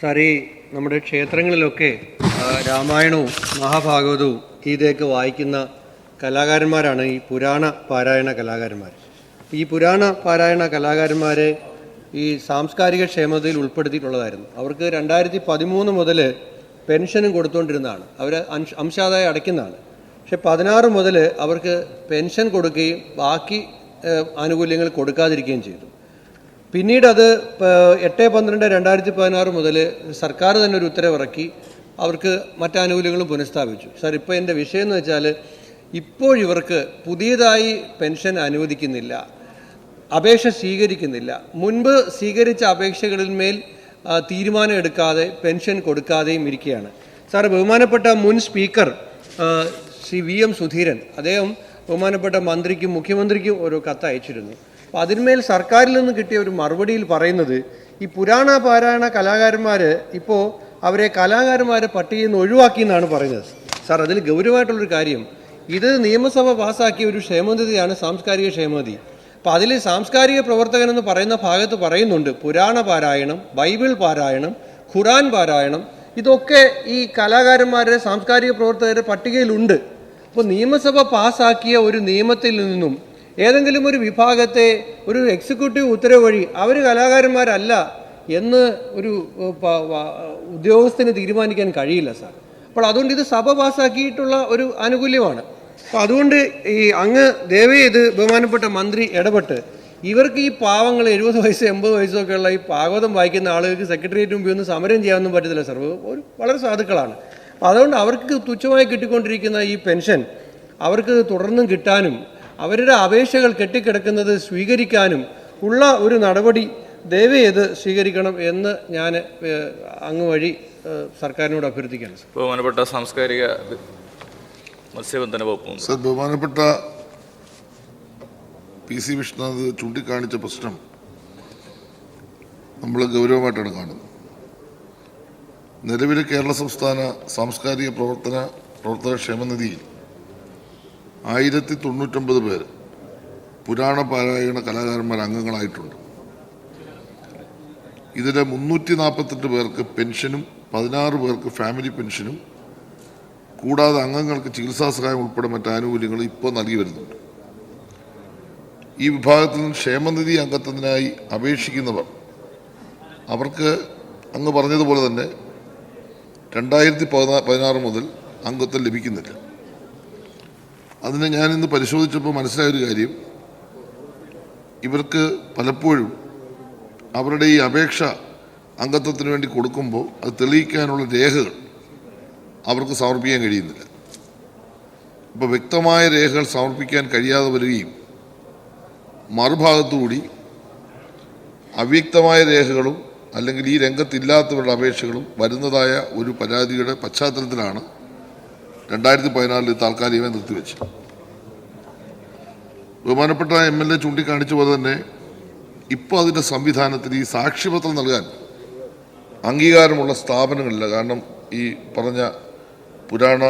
ഈ നമ്മുടെ ക്ഷേത്രങ്ങളിലൊക്കെ രാമായണവും മഹാഭാഗവതവും ഗീതയൊക്കെ വായിക്കുന്ന കലാകാരന്മാരാണ് ഈ പുരാണ പാരായണ കലാകാരന്മാർ. ഈ പുരാണ പാരായണ കലാകാരന്മാരെ ഈ സാംസ്കാരിക ക്ഷേമതയിൽ ഉൾപ്പെടുത്തിയിട്ടുള്ളതായിരുന്നു. അവർക്ക് രണ്ടായിരത്തി പതിമൂന്ന് മുതൽ പെൻഷനും കൊടുത്തുകൊണ്ടിരുന്നതാണ് അവർ അംശാദായം അടയ്ക്കുന്നതാണ്. പക്ഷെ പതിനാറ് മുതൽ അവർക്ക് പെൻഷൻ കൊടുക്കുകയും ബാക്കി ആനുകൂല്യങ്ങൾ കൊടുക്കാതിരിക്കുകയും ചെയ്തു. പിന്നീട് അത് എട്ട് പന്ത്രണ്ട് രണ്ടായിരത്തി പതിനാറ് മുതൽ സർക്കാർ തന്നെ ഒരു ഉത്തരവിറക്കി. അവർക്ക് മറ്റാനുകൂല്യങ്ങളും പുനഃസ്ഥാപിച്ചു. സാർ ഇപ്പോൾ എന്റെ വിഷയം എന്ന് വെച്ചാൽ ഇപ്പോഴിവർക്ക് പുതിയതായി പെൻഷൻ അനുവദിക്കുന്നില്ല. അപേക്ഷ സ്വീകരിക്കുന്നില്ല. മുൻപ് സ്വീകരിച്ച അപേക്ഷകളിന്മേൽ മേൽ തീരുമാനം എടുക്കാതെ പെൻഷൻ കൊടുക്കാതെയും ഇരിക്കുകയാണ്. സാർ ബഹുമാനപ്പെട്ട മുൻ speaker Shri V M Sudheeran അദ്ദേഹം ബഹുമാനപ്പെട്ട മന്ത്രിക്കും മുഖ്യമന്ത്രിക്കും ഒരു കത്ത് അയച്ചിരുന്നു അപ്പോൾ അതിന്മേൽ സർക്കാരിൽ നിന്ന് കിട്ടിയ ഒരു മറുപടിയിൽ പറയുന്നത് ഈ പുരാണ പാരായണ കലാകാരന്മാർ ഇപ്പോൾ അവരെ കലാകാരന്മാരെ പട്ടികയിൽ നിന്ന് ഒഴിവാക്കി എന്നാണ് പറയുന്നത്. സാർ അതിൽ ഗൗരവമായിട്ടുള്ളൊരു കാര്യം. ഇത് നിയമസഭ പാസ്സാക്കിയ ഒരു ക്ഷേമനിധിയാണ് സാംസ്കാരിക ക്ഷേമനിധി. അപ്പോൾ അതിൽ സാംസ്കാരിക പ്രവർത്തകൻ എന്ന് പറയുന്ന ഭാഗത്ത് പറയുന്നുണ്ട് പുരാണ പാരായണം ബൈബിൾ പാരായണം ഖുറാൻ പാരായണം. ഇതൊക്കെ ഈ കലാകാരന്മാരുടെ സാംസ്കാരിക പ്രവർത്തകരുടെ പട്ടികയിലുണ്ട്. അപ്പോൾ നിയമസഭ പാസ്സാക്കിയ ഒരു നിയമത്തിൽ നിന്നും ഏതെങ്കിലും ഒരു വിഭാഗത്തെ ഒരു എക്സിക്യൂട്ടീവ് ഉത്തരവ് വഴി അവർ കലാകാരന്മാരല്ല എന്ന് ഒരു ഉദ്യോഗസ്ഥന് തീരുമാനിക്കാൻ കഴിയില്ല സാർ. അപ്പോൾ അതുകൊണ്ട് ഇത് സഭ പാസ്സാക്കിയിട്ടുള്ള ഒരു ആനുകൂല്യമാണ്. അപ്പോൾ അതുകൊണ്ട് ഈ അങ്ങ് ദയവേ ഇത് ബഹുമാനപ്പെട്ട മന്ത്രി ഇടപെട്ട് ഇവർക്ക് ഈ പാവങ്ങൾ എഴുപത് വയസ്സ് എൺപത് വയസ്സൊക്കെ ഉള്ള ഈ ഭാഗവതം വായിക്കുന്ന ആളുകൾക്ക് സെക്രട്ടേറിയറ്റ് മുമ്പിൽ ഒന്ന് സമരം ചെയ്യാനൊന്നും പറ്റത്തില്ല സർ. ഒരു വളരെ സാധുക്കളാണ്. അപ്പോൾ അതുകൊണ്ട് അവർക്ക് തുച്ഛമായി കിട്ടിക്കൊണ്ടിരിക്കുന്ന ഈ പെൻഷൻ അവർക്ക് തുടർന്നും കിട്ടാനും അവരുടെ അപേക്ഷകൾ കെട്ടിക്കിടക്കുന്നത് സ്വീകരിക്കാനും ഉള്ള ഒരു നടപടി ദയവേ ഇത് സ്വീകരിക്കണം എന്ന് ഞാൻ അങ്ങ് വഴി സർക്കാരിനോട് അഭ്യർത്ഥിക്കുകയാണ് സാർ ബഹുമാനപ്പെട്ട സാംസ്കാരിക മത്സ്യബന്ധന വകുപ്പ്. സർ ബഹുമാനപ്പെട്ട പി സി വിഷ്ണുനാഥ് ചൂണ്ടിക്കാണിച്ച പ്രശ്നം നമ്മൾ ഗൗരവമായിട്ടാണ് കാണുന്നത് നിലവിലെ കേരള സംസ്ഥാന സാംസ്കാരിക പ്രവർത്തന പ്രവർത്തന ക്ഷേമനിധിയിൽ ആയിരത്തി തൊണ്ണൂറ്റൊമ്പത് പേര് പുരാണ പാരായണ കലാകാരന്മാർ അംഗങ്ങളായിട്ടുണ്ട്. ഇതിലെ മുന്നൂറ്റി നാൽപ്പത്തെട്ട് പേർക്ക് പെൻഷനും പതിനാറ് പേർക്ക് ഫാമിലി പെൻഷനും കൂടാതെ അംഗങ്ങൾക്ക് ചികിത്സാ സഹായം ഉൾപ്പെടെ മറ്റ് ആനുകൂല്യങ്ങൾ ഇപ്പോൾ നൽകി വരുന്നുണ്ട്. ഈ വിഭാഗത്തിൽ ക്ഷേമനിധി അംഗത്വത്തിനായി അപേക്ഷിക്കുന്നവർ അവർക്ക് അങ്ങ് പറഞ്ഞതുപോലെ തന്നെ രണ്ടായിരത്തി പതിനാ പതിനാറ് മുതൽ അംഗത്വം ലഭിക്കുന്നില്ല. അതിന് ഞാൻ ഇന്ന് പരിശോധിച്ചപ്പോൾ മനസ്സിലായൊരു കാര്യം. ഇവർക്ക് പലപ്പോഴും അവരുടെ ഈ അപേക്ഷ അംഗത്വത്തിന് വേണ്ടി കൊടുക്കുമ്പോൾ അത് തെളിയിക്കാനുള്ള രേഖകൾ അവർക്ക് സമർപ്പിക്കാൻ കഴിയുന്നില്ല. അപ്പോൾ വ്യക്തമായ രേഖകൾ സമർപ്പിക്കാൻ കഴിയാതെ വരികയും മറുഭാഗത്തുകൂടി അവ്യക്തമായ രേഖകളും അല്ലെങ്കിൽ ഈ രംഗത്തില്ലാത്തവരുടെ അപേക്ഷകളും വരുന്നതായ ഒരു പരാതിയുടെ പശ്ചാത്തലത്തിലാണ് രണ്ടായിരത്തി പതിനാലിൽ താൽക്കാലികമായി നിർത്തിവെച്ച്. ബഹുമാനപ്പെട്ട എം എൽ എ ചൂണ്ടിക്കാണിച്ച പോലെ തന്നെ ഇപ്പോൾ അതിന്റെ സംവിധാനത്തിൽ ഈ സാക്ഷ്യപത്രം നൽകാൻ അംഗീകാരമുള്ള സ്ഥാപനങ്ങളില്ല. കാരണം ഈ പറഞ്ഞ പുരാണ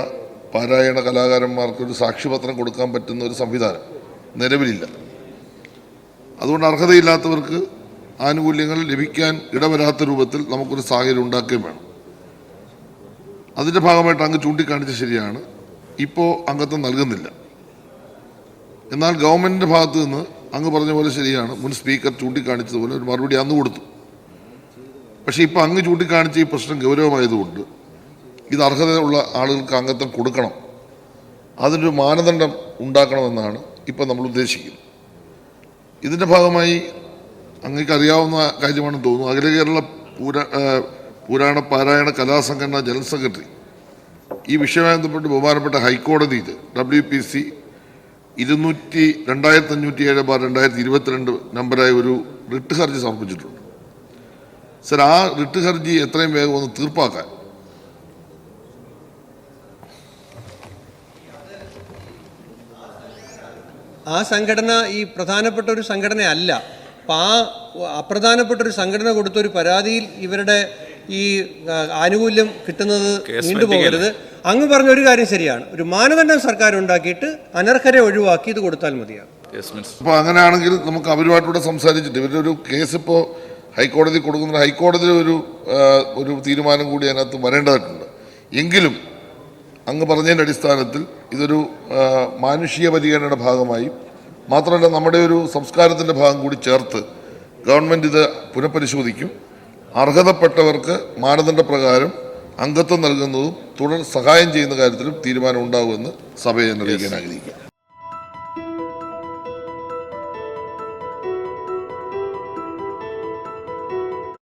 പാരായണ കലാകാരന്മാർക്ക് ഒരു സാക്ഷ്യപത്രം കൊടുക്കാൻ പറ്റുന്ന ഒരു സംവിധാനം നിലവിലില്ല. അതുകൊണ്ട് അർഹതയില്ലാത്തവർക്ക് ആനുകൂല്യങ്ങൾ ലഭിക്കാൻ ഇടവരാത്ത രൂപത്തിൽ നമുക്കൊരു സാഹചര്യം ഉണ്ടാക്കുകയും വേണം. അതിന്റെ ഭാഗമായിട്ട് അങ്ങ് ചൂണ്ടിക്കാണിച്ച ശരിയാണ്. ഇപ്പോൾ അംഗത്വം നൽകുന്നില്ല. എന്നാൽ ഗവൺമെന്റിന്റെ ഭാഗത്തു നിന്ന് അങ്ങ് പറഞ്ഞ പോലെ ശരിയാണ്. മുൻ സ്പീക്കർ ചൂണ്ടിക്കാണിച്ചതുപോലെ ഒരു മറുപടി അന്ന് കൊടുത്തു. പക്ഷേ ഇപ്പോൾ അങ്ങ് ചൂണ്ടിക്കാണിച്ച ഈ പ്രശ്നം ഗൗരവമായതുകൊണ്ട് ഇത് അർഹതയുള്ള ആളുകൾക്ക് അംഗത്വം കൊടുക്കണം. അതിനൊരു മാനദണ്ഡം ഉണ്ടാക്കണമെന്നാണ് ഇപ്പം നമ്മൾ ഉദ്ദേശിക്കുന്നത്. ഇതിന്റെ ഭാഗമായി അങ്ങേക്ക് അറിയാവുന്ന കാര്യമാണെന്ന് തോന്നുന്നു. അഖില കേരള പൂര പുരാണ പാരായണ കലാസംഘടന ജനറൽ സെക്രട്ടറി. ഈ വിഷയവുമായി ബന്ധപ്പെട്ട് ബഹുമാനപ്പെട്ട ഹൈക്കോടതിയിൽ ഡബ്ല്യു പി സി ഇരുന്നൂറ്റി രണ്ടായിരത്തി അഞ്ഞൂറ്റി ഏഴ് ബാർ രണ്ടായിരത്തി ഇരുപത്തിരണ്ട് നമ്പറായ ഒരു റിട്ട് ഹർജി സമർപ്പിച്ചിട്ടുണ്ട്. സർ ആ റിട്ട് ഹർജി എത്രയും വേഗം ഒന്ന് തീർപ്പാക്കാൻ. ആ സംഘടന ഈ പ്രധാനപ്പെട്ട ഒരു സംഘടനയല്ല. അപ്പം ആ അപ്രധാനപ്പെട്ട ഒരു സംഘടന കൊടുത്തൊരു പരാതിയിൽ ഇവരുടെ ഈ ആനുകൂല്യം കിട്ടുന്നത് നീണ്ടുപോകരുത്. അങ്ങ് പറഞ്ഞ ഒരു കാര്യം ശരിയാണ്. ഒരു മാനദണ്ഡം സർക്കാർ ഉണ്ടാക്കിയിട്ട് അനർഹരെ ഒഴിവാക്കി ഇത് കൊടുത്താൽ മതിയാകും. അപ്പോൾ അങ്ങനെയാണെങ്കിൽ നമുക്ക് അവരുമായിട്ടൂടെ സംസാരിച്ചിട്ട് ഇവരുടെ ഒരു കേസ് ഇപ്പോൾ ഹൈക്കോടതി കൊടുക്കുന്ന ഹൈക്കോടതി ഒരു ഒരു തീരുമാനം കൂടി അതിനകത്ത് വരേണ്ടതായിട്ടുണ്ട് എങ്കിലും അങ്ങ് പറഞ്ഞതിന്റെ അടിസ്ഥാനത്തിൽ ഇതൊരു മാനുഷിക പരിഗണനയുടെ ഭാഗമായി മാത്രമല്ല നമ്മുടെ ഒരു സംസ്കാരത്തിന്റെ ഭാഗം കൂടി ചേർത്ത് ഗവൺമെന്റ് ഇത് പുനഃപരിശോധിക്കും. അർഹതപ്പെട്ടവർക്ക് മാനദണ്ഡപ്രകാരം അംഗത്വം നൽകുന്നതും തുടർ സഹായം ചെയ്യുന്ന കാര്യത്തിലും തീരുമാനം ഉണ്ടാകുമെന്ന് സഭയെ അറിയിക്കാൻ ആഗ്രഹിക്കുക